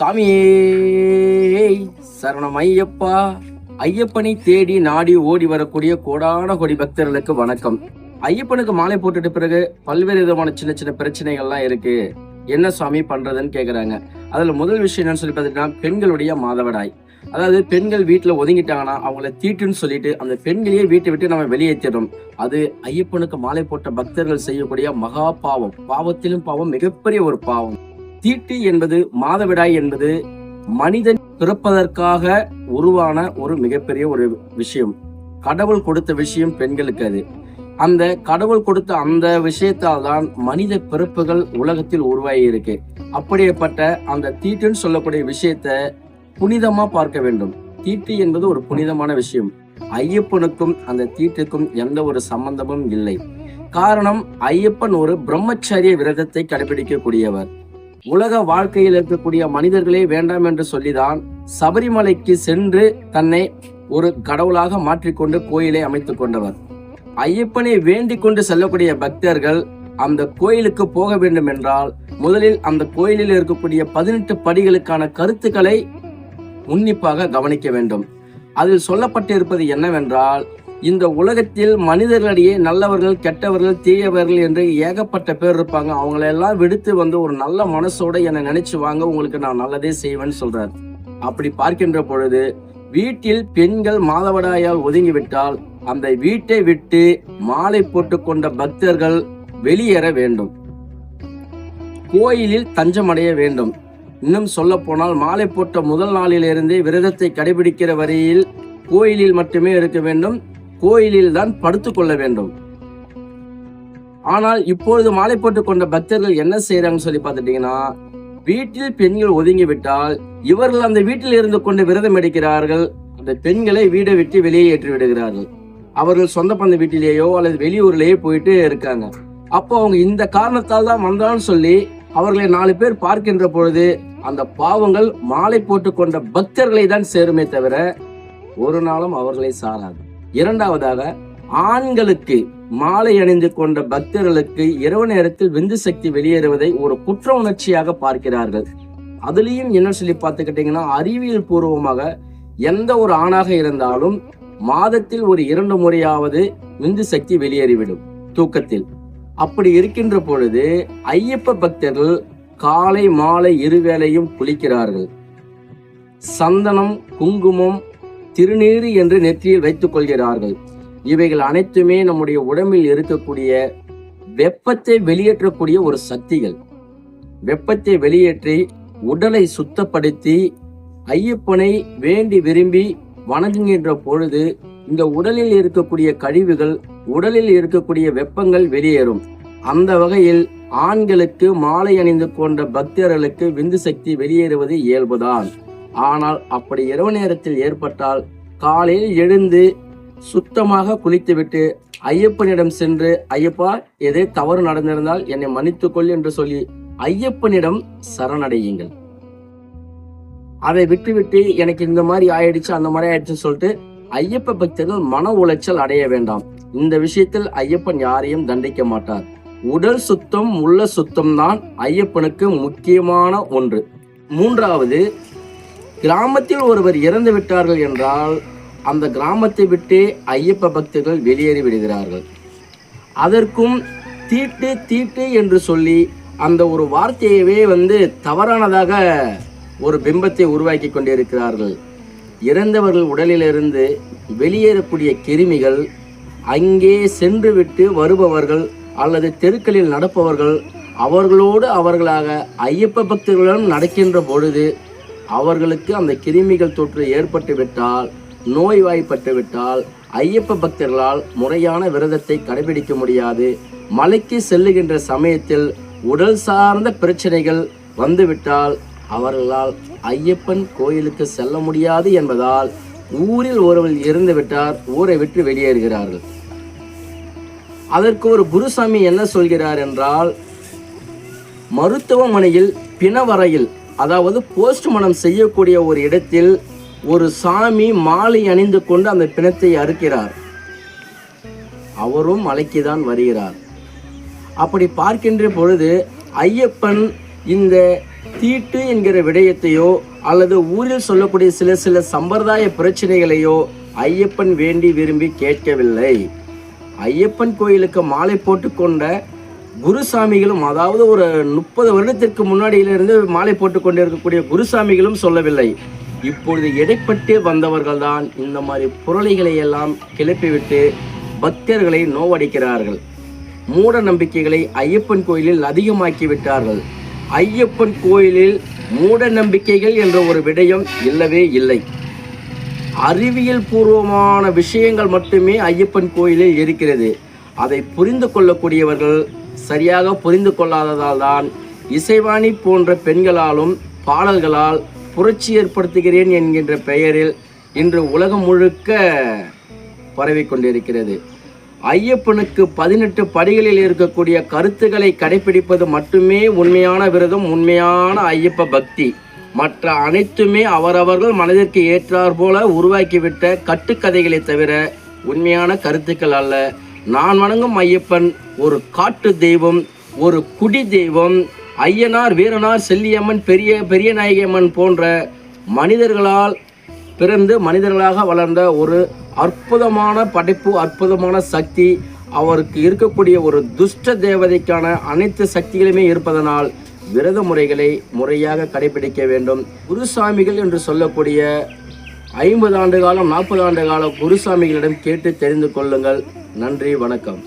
சாமியே சரணம் ஐயப்பா ஐயப்பனை தேடி நாடி ஓடி வரக்கூடிய கோடான கோடி பக்தர்களுக்கு வணக்கம். ஐயப்பனுக்கு மாலை போட்டுட்டு பிறகு பல்வேறு விதமான சின்ன சின்ன பிரச்சனைகள்லாம் இருக்கு. என்ன சாமி பண்றதுன்னு கேக்குறாங்க. அதுல முதல் விஷயம் என்னன்னு சொல்லி பார்த்தீங்கன்னா பெண்களுடைய மாதவிடாய். அதாவது பெண்கள் வீட்டுல ஒதுங்கிட்டாங்கன்னா அவங்கள தீட்டுன்னு சொல்லிட்டு அந்த பெண்களையே வீட்டை விட்டு நம்ம வெளியேற்றிடும் அது ஐயப்பனுக்கு மாலை போட்ட பக்தர்கள் செய்யக்கூடிய மகா பாவம். பாவத்திலும் பாவம் மிகப்பெரிய ஒரு பாவம். தீட்டு என்பது மாதவிடாய் என்பது மனிதன் பிறப்பதற்காக உருவான ஒரு மிகப்பெரிய ஒரு விஷயம். கடவுள் கொடுத்த விஷயம் பெண்களுக்கு அது. அந்த கடவுள் கொடுத்த அந்த விஷயத்தால் தான் மனித பிறப்புகள் உலகத்தில் உருவாகி இருக்கு. அப்படியேப்பட்ட அந்த தீட்டுன்னு சொல்லக்கூடிய விஷயத்த புனிதமா பார்க்க வேண்டும். தீட்டு என்பது ஒரு புனிதமான விஷயம். ஐயப்பனுக்கும் அந்த தீட்டுக்கும் எந்த ஒரு சம்பந்தமும் இல்லை. காரணம் ஐயப்பன் ஒரு பிரம்மச்சரிய விரதத்தை கடைபிடிக்கக்கூடியவர். உலக வாழ்க்கையில் இருக்கக்கூடிய மனிதர்களே வேண்டாம் என்று சொல்லிதான் சபரிமலைக்கு சென்று தன்னை ஒரு கடவுளாக மாற்றிக்கொண்டு கோயிலை அமைத்துக் கொண்டவர். ஐயப்பனை வேண்டிக் கொண்டு செல்லக்கூடிய பக்தர்கள் அந்த கோயிலுக்கு போக வேண்டும் என்றால் முதலில் அந்த கோயிலில் இருக்கக்கூடிய பதினெட்டு படிகளுக்கான கருத்துக்களை உன்னிப்பாக கவனிக்க வேண்டும். அதில் சொல்லப்பட்டிருப்பது என்னவென்றால் இந்த உலகத்தில் மனிதர்களிடையே நல்லவர்கள் கெட்டவர்கள் தீயவர்கள் என்று ஏகப்பட்ட பேர் இருப்பாங்க. அவங்களெல்லாம் விடுத்து வந்து ஒரு நல்ல மனசோட என்னை நினைச்சு வாங்க உங்களுக்கு நான் நல்லதே செய்வேன்னு சொல்றாரு. அப்படி பார்க்கின்ற பொழுது வீட்டில் பெண்கள் மாதவிடாயால் ஒதுங்கிவிட்டால் அந்த வீட்டை விட்டு மாலை போட்டு கொண்ட பக்தர்கள் வெளியேற வேண்டும். கோயிலில் தஞ்சமடைய வேண்டும். இன்னும் சொல்ல போனால் மாலை போட்ட முதல் நாளிலிருந்தே விரதத்தை கடைபிடிக்கிற வரையில் கோயிலில் மட்டுமே இருக்க வேண்டும். கோயிலில் தான் படுத்துக் கொள்ள வேண்டும். ஆனால் இப்பொழுது மாலை போட்டுக் கொண்ட பக்தர்கள் என்ன செய்யறாங்கன்னு சொல்லி பார்த்துட்டீங்கன்னா வீட்டில் பெண்கள் ஒதுங்கி விட்டால் இவர்கள் அந்த வீட்டில் இருந்து கொண்டு விரதம் எடுக்கிறார்கள். அந்த பெண்களை வீடை விட்டு வெளியே ஏற்றி விடுகிறார்கள். அவர்கள் சொந்த பந்த வீட்டிலேயோ அல்லது வெளியூர்லேயோ போயிட்டு இருக்காங்க. அப்போ அவங்க இந்த காரணத்தால் தான் வந்தான்னு சொல்லி அவர்களை நாலு பேர் பார்க்கின்ற பொழுது அந்த பாவங்கள் மாலை போட்டுக்கொண்ட பக்தர்களை தான் சேருமே தவிர ஒரு நாளும் அவர்களை சாராது. இரண்டாவதாக ஆண்களுக்கு மாலை அணிந்து கொண்ட பக்தர்களுக்கு இரவு நேரத்தில் விந்து சக்தி வெளியேறுவதை ஒரு குற்ற உணர்ச்சியாக பார்க்கிறார்கள். அதுலேயும் என்ன சொல்லி பார்த்துக்கிட்டீங்கன்னா அறிவியல் பூர்வமாக எந்த ஒரு ஆணாக இருந்தாலும் மாதத்தில் ஒரு இரண்டு முறையாவது விந்து சக்தி வெளியேறிவிடும் தூக்கத்தில். அப்படி இருக்கின்ற பொழுது ஐயப்ப பக்தர்கள் காலை மாலை இருவேளையும் குளிக்கிறார்கள். சந்தனம் குங்குமம் திருநீறு என்று நெற்றியில் வைத்துக் கொள்கிறார்கள். இவைகள் அனைத்துமே நம்முடைய உடம்பில் இருக்கக்கூடிய வெப்பத்தை வெளியேற்றக்கூடிய ஒரு சக்திகள். வெப்பத்தை வெளியேற்றி உடலை சுத்தப்படுத்தி ஐயப்பனை வேண்டி விரும்பி வணங்குகின்ற பொழுது இந்த உடலில் இருக்கக்கூடிய கழிவுகள் உடலில் இருக்கக்கூடிய வெப்பங்கள் வெளியேறும். அந்த வகையில் ஆண்களுக்கு மாலை அணிந்து கொண்ட பக்தர்களுக்கு விந்து சக்தி வெளியேறுவது இயல்புதான். ஆனால் அப்படி இரவு நேரத்தில் ஏற்பட்டால் காலையில் எழுந்து சுத்தமாக குளித்துவிட்டு ஐயப்பனிடம் சென்று ஐயப்பா எதே தவறு நடந்திருந்தால் என்னை மன்னித்துக்கொள் என்று சொல்லி ஐயப்பனிடம் சரணடையுங்கள். அதை விட்டுவிட்டு எனக்கு இந்த மாதிரி ஆயிடுச்சு அந்த மாதிரி ஆயிடுச்சுன்னு சொல்லிட்டு ஐயப்ப பக்தர்கள் மன உளைச்சல் அடைய வேண்டாம். இந்த விஷயத்தில் ஐயப்பன் யாரையும் தண்டிக்க மாட்டார். உடல் சுத்தம் உள்ள சுத்தம் தான் ஐயப்பனுக்கு முக்கியமான ஒன்று. மூன்றாவது கிராமத்தில் ஒருவர் இறந்து விட்டார்கள் என்றால் அந்த கிராமத்தை விட்டே ஐயப்ப பக்தர்கள் வெளியேறி விடுகிறார்கள். அதற்கும் தீட்டு தீட்டு என்று சொல்லி அந்த ஒரு வார்த்தையவே வந்து தவறானதாக ஒரு பிம்பத்தை உருவாக்கி கொண்டிருக்கிறார்கள். இறந்தவர்கள் உடலிலிருந்து வெளியேறக்கூடிய கிருமிகள் அங்கே சென்று விட்டு வருபவர்கள் அல்லது தெருக்களில் நடப்பவர்கள் அவர்களோடு அவர்களாக ஐயப்ப பக்தர்களிடம் நடக்கின்ற பொழுது அவர்களுக்கு அந்த கிருமிகள் தொற்று ஏற்பட்டுவிட்டால் நோய்வாய்ப்பட்டுவிட்டால் ஐயப்ப பக்தர்களால் முறையான விரதத்தை கடைபிடிக்க முடியாது. மலைக்கு செல்லுகின்ற சமயத்தில் உடல் சார்ந்த பிரச்சனைகள் வந்துவிட்டால் அவர்களால் ஐயப்பன் கோயிலுக்கு செல்ல முடியாது என்பதால் ஊரில் ஒருவர் இறந்து விட்டார் ஊரை விட்டு வெளியேறுகிறார்கள். அதற்கு ஒரு குருசாமி என்ன சொல்கிறார் என்றால் மருத்துவமனையில் பிணவரையில் அதாவது போஸ்ட்மார்டம் செய்யக்கூடிய ஒரு இடத்தில் ஒரு சாமி மாலை அணிந்து கொண்டு அந்த பிணத்தை அறுக்கிறார். அவரும் மலைக்குதான் வருகிறார். அப்படி பார்க்கின்ற பொழுது ஐயப்பன் இந்த தீட்டு என்கிற விடயத்தையோ அல்லது ஊரில் சொல்லக்கூடிய சில சில சம்பிரதாய பிரச்சனைகளையோ ஐயப்பன் வேண்டி விரும்பி கேட்கவில்லை. ஐயப்பன் கோயிலுக்கு மாலை போட்டுக்கொண்ட குருசாமிகளும் அதாவது ஒரு முப்பது வருடத்திற்கு முன்னாடியிலிருந்து மாலை போட்டு கொண்டிருக்கக்கூடிய குருசாமிகளும் சொல்லவில்லை. இப்பொழுது இடைப்பட்டு வந்தவர்கள் தான் இந்த மாதிரி புரளிகளை எல்லாம் கிளப்பிவிட்டு பக்தர்களை நோவடிக்கிறார்கள். மூட நம்பிக்கைகளை ஐயப்பன் கோயிலில் அதிகமாக்கி விட்டார்கள். ஐயப்பன் கோயிலில் மூட நம்பிக்கைகள் என்ற ஒரு விடயம் இல்லவே இல்லை. அறிவியல் பூர்வமான விஷயங்கள் மட்டுமே ஐயப்பன் கோயிலில் இருக்கிறது. அதை புரிந்து கொள்ளக்கூடியவர்கள் சரியாக புரிந்து கொள்ளாததால் தான் இசைவாணி போன்ற பெண்களாலும் பாடல்களால் புரட்சி ஏற்படுத்துகிறேன் என்கின்ற பெயரில் இன்று உலகம் முழுக்க பரவி கொண்டிருக்கிறது. ஐயப்பனுக்கு பதினெட்டு படிகளில் இருக்கக்கூடிய கருத்துக்களை கடைபிடிப்பது மட்டுமே உண்மையான விரதம் உண்மையான ஐயப்ப பக்தி. மற்ற அனைத்துமே அவரவர்கள் மனதிற்கு ஏற்றார் போல உருவாக்கிவிட்ட கட்டுக்கதைகளை தவிர உண்மையான கருத்துக்கள் அல்ல. நான் வணங்கும் ஐயப்பன் ஒரு காட்டு தெய்வம் ஒரு குடி தெய்வம் ஐயனார் வீரனார் செல்லியம்மன் பெரிய பெரிய நாயகியம்மன் போன்ற மனிதர்களால் பிறந்து மனிதர்களாக வளர்ந்த ஒரு அற்புதமான படைப்பு அற்புதமான சக்தி அவருக்கு இருக்கக்கூடிய ஒரு துஷ்ட தேவதைக்கான அனைத்து சக்திகளுமே இருப்பதனால் விரத முறைகளை முறையாக கடைபிடிக்க வேண்டும். குருசாமிகள் என்று சொல்லக்கூடிய ஐம்பது ஆண்டு காலம் நாற்பது ஆண்டு காலம் குருசாமிகளிடம் கேட்டு தெரிந்து கொள்ளுங்கள். நன்றி வணக்கம்.